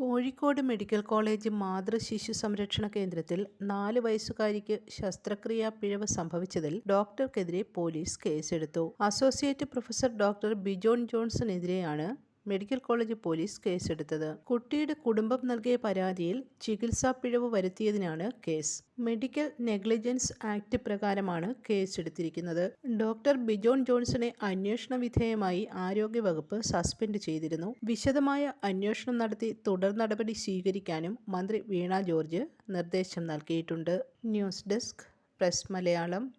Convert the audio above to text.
Kozhikode medical college മാതൃ ശിശു സംരക്ഷണ കേന്ദ്രത്തിൽ നാല് വയസ്സുകാരിക്ക് ശസ്ത്രക്രിയാ പിഴവ് സംഭവിച്ചതിൽ ഡോക്ടർക്കെതിരെ പോലീസ് കേസെടുത്തു. അസോസിയേറ്റ് പ്രൊഫസർ ഡോക്ടർ ബിജോൺ ജോൺസണെതിരെയാണ് മെഡിക്കൽ കോളേജ് പോലീസ് കേസെടുത്തത്. കുട്ടിയുടെ കുടുംബം നൽകിയ പരാതിയിൽ ചികിത്സാ പിഴവ് വരുത്തിയതിനാണ് കേസ്. മെഡിക്കൽ നെഗ്ലിജൻസ് ആക്ട് പ്രകാരമാണ് കേസെടുത്തിരിക്കുന്നത്. ഡോക്ടർ ബിജോൺ ജോൺസണെ അന്വേഷണ വിധേയമായി ആരോഗ്യവകുപ്പ് സസ്പെൻഡ് ചെയ്തിരുന്നു. വിശദമായ അന്വേഷണം നടത്തി തുടർ നടപടി സ്വീകരിക്കാനും മന്ത്രി വീണ ജോർജ് നിർദ്ദേശം നൽകിയിട്ടുണ്ട്. News desk press Malayalam.